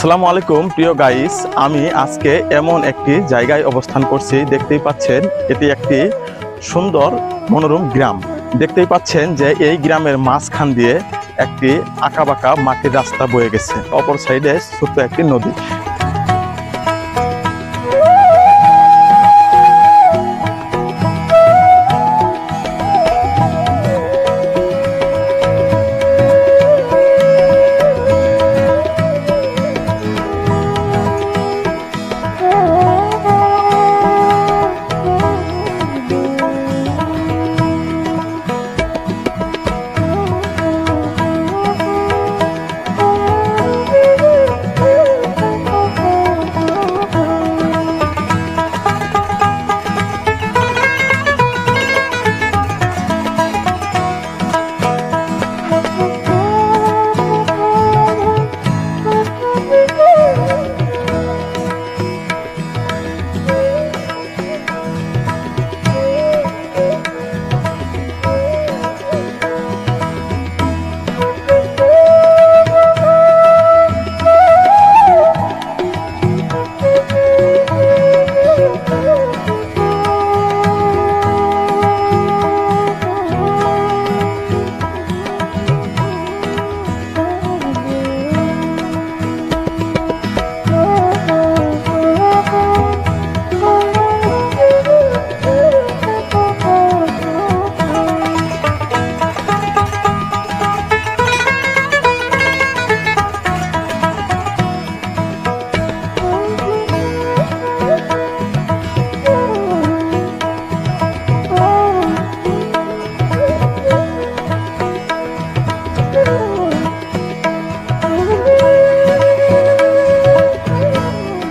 আসসালামু আলাইকুম, প্রিয় গাইস আমি আজকে এমন একটি জায়গায় অবস্থান করছি। দেখতেই পাচ্ছেন, এটি একটি সুন্দর মনোরম গ্রাম। দেখতেই পাচ্ছেন যে এই গ্রামের মাঝখান দিয়ে একটি আঁকা বাঁকা মাটির রাস্তা বয়ে গেছে। অপর সাইডে ছোট্ট একটি নদী।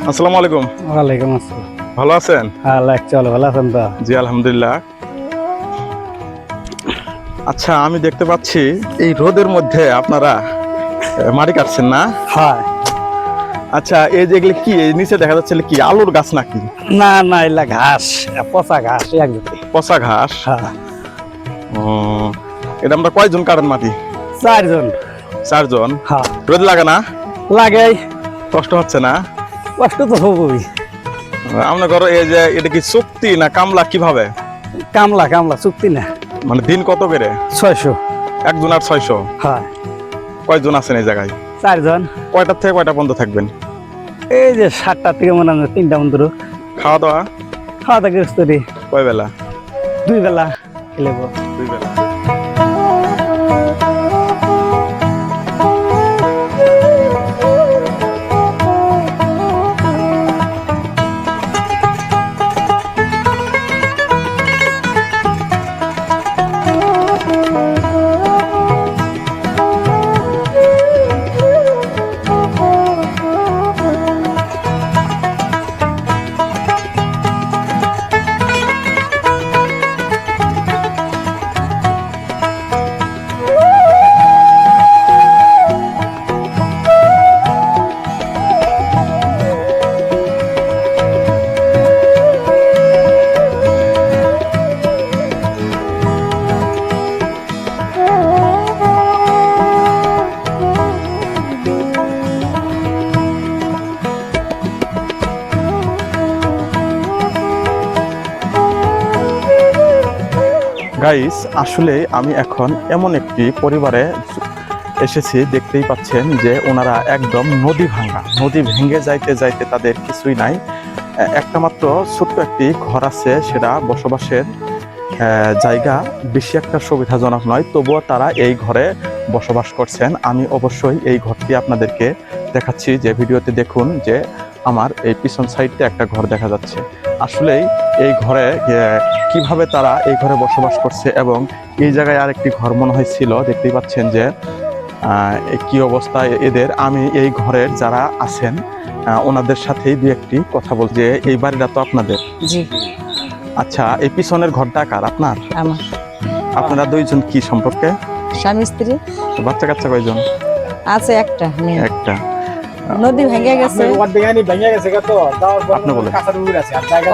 আসসালামু আলাইকুম। ওয়ালাইকুম আসসালাম। ভালো আছেন? হ্যাঁ লাইক চলো ভালো আছেন তো? জি আলহামদুলিল্লাহ। আচ্ছা আমি দেখতে পাচ্ছি এই রোদের মধ্যে আপনারা মাটি কাটছেন না? হয়। আচ্ছা এই যেগুলি কি? এই নিচে দেখা যাচ্ছে কি আলুর গাছ নাকি? না না এলা ঘাস পচা ঘাস একদম পচা ঘাস? হ্যাঁ। ও, এটা আমরা কয়জন কাটেন মাটি? চারজন। চারজন? হ্যাঁ। রোদ লাগে না? লাগে। কষ্ট হচ্ছে না? কষ্ট তো হবই। আমরা করো এই যে এটা কি চুক্তি না কামলা কীভাবে? কামলা কামলা চুক্তি না। মানে দিন কত করে? ছয়শো। একজন আর ছয়শো? হয়। কয়জন আছেন এই জায়গায়? চারজন। কয়টার থেকে কয়টা বন্ধ থাকবেন? এই যে সাতটার থেকে মনে হয় তিনটা মন্ত্র খাওয়া দাওয়া? খাওয়া দাওয়া করি কয় বেলা দুই বেলা খেলে দুই বেলা গাইস আসলে আমি এখন এমন একটি পরিবারে এসেছি, দেখতেই পাচ্ছেন যে ওনারা একদম নদী ভাঙা। নদী ভেঙে যাইতে যাইতে তাদের কিছুই নাই। একটা মাত্র ছোট্ট একটি ঘর আছে, সেটা বসবাসের জায়গা। বেশি একটা সুবিধাজনক নয়, তবুও তারা এই ঘরে বসবাস করছেন। আমি অবশ্যই এই ঘরটি আপনাদেরকে দেখাচ্ছি যে ভিডিওতে দেখুন যে আমার এই পিছন সাইডে একটা ঘর দেখা যাচ্ছে। আসলেই এই ঘরে কীভাবে তারা এই ঘরে বসবাস করছে এবং এই জায়গায় আরেকটি ঘর মনে হয় ছিল দেখতেই পাচ্ছেন যে কি অবস্থায় এদের। আমি এই ঘরের যারা আছেন ওনাদের সাথেই দু একটি কথা বল যে এই বাড়িটা তো আপনাদের। জি। আচ্ছা এই পিছনের ঘরটা কার? আপনার? আমার। আপনারা দুইজন কি সম্পর্কে? স্বামী স্ত্রী। বাচ্চা কাচ্চা কয়জন? আছে একটা একটা। নদী ভেঙে গেছে।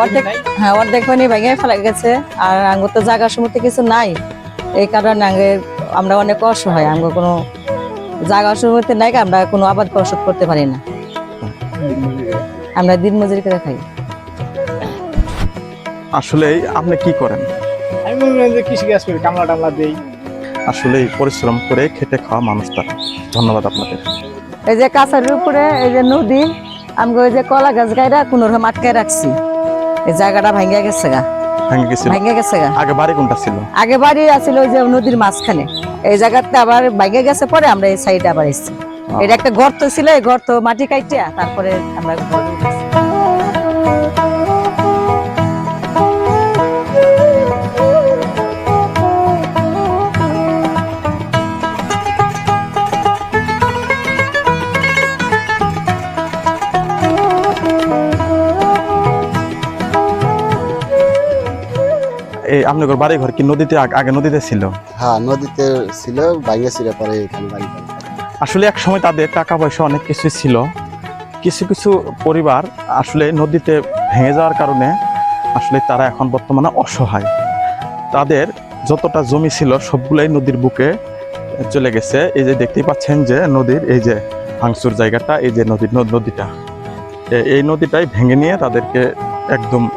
অর্ধেক হ্যাঁ অর্ধেক পানি ভেঙে ফেলা গেছে। আর আঙ্গুর তো জায়গা সমুদ্রে কিছু নাই। এই কারণে আঙ্গে আমরা অনেক অসহায় আঙ্গুর কোনো জায়গা সমুদ্রে নাই আমরা কোনো আবাদ ফসল করতে পারি না। আমরা দিন মজুরি করে খাই। আসলে আপনি কি করেন? আমি মনে কৃষি কাজ করি কামলা টামলা দেই। আসলে পরিশ্রম করে খেটে খাওয়া মানুষ তারা। ধন্যবাদ আপনাদের। এই যে কাছারির উপরে এই যে নদী আমি ওই যে কলা গাছ গাইরা কোন রকম আটকায় রাখছি। এই জায়গাটা ভাঙ্গা গেছে গা। ভেঙে গেছিল? ভাঙ্গা গেছে গা। আগে বাড়ি কোনটা ছিল? আগে বাড়ি আছিল ওই যে নদীর মাঝখানে। এই জায়গাটা আবার গেছে পরে আমরা এই সাইডে আবার এসেছি। এটা একটা গর্ত ছিল এই গর্ত মাটি কাইটিয়া তারপরে আমরা এই আপনাদের বাড়ি ঘর কি নদীতে আগে নদীতে ছিল? হ্যাঁ নদীতে ছিল বাইঙ্গা ছিল পরে এখানে বাড়ি আসলে এক সময় তাদের টাকা পয়সা অনেক কিছু ছিল। কিছু কিছু পরিবার আসলে নদীতে ভেঙে যাওয়ার কারণে আসলে তারা এখন বর্তমানে অসহায়। তাদের যতটা জমি ছিল সবগুলাই নদীর বুকে চলে গেছে। এই যে দেখতেই পাচ্ছেন যে নদীর এই যে ভাঙচুর জায়গাটা এই যে নদীর নদ- নদীটা। এই নদীটাই ভেঙে নিয়ে তাদেরকে একদম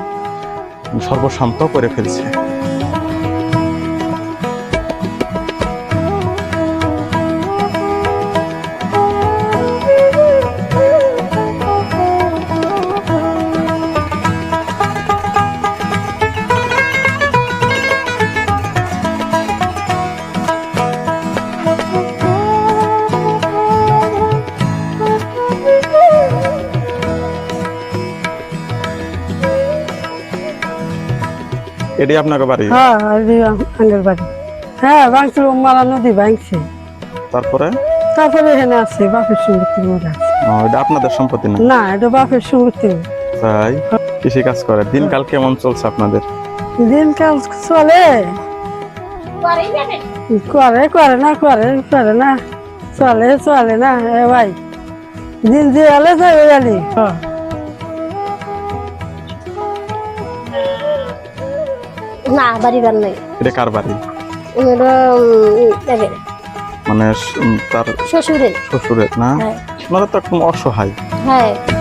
সর্বশান্ত করে ফেলছে। এটি আপনাকে বাড়ি? হ্যাঁ আঙ্গের বাড়ি। হ্যাঁ ভাঙছিল মারা নদী ভাঙছে। তারপরে? তারপরে এখানে আছে বাপের সম্পত্তির মধ্যে আছে। এটা আপনাদের সম্পত্তি না? না এটা বাপের সম্পত্তি। তাই? কৃষি কাজ করে। দিনকাল কেমন চলছে আপনাদের? দিনকাল চলে। করে করে না করে করে না। চলে চলে না। এ ভাই দিন যে এলে যাবে আলি। না বাড়ি বার নাই। এটা কার বাড়ি? মানে তার শ্বশুরের। শ্বশুরের না? হ্যাঁ। আপনারা তো একদম অসহায়। হ্যাঁ।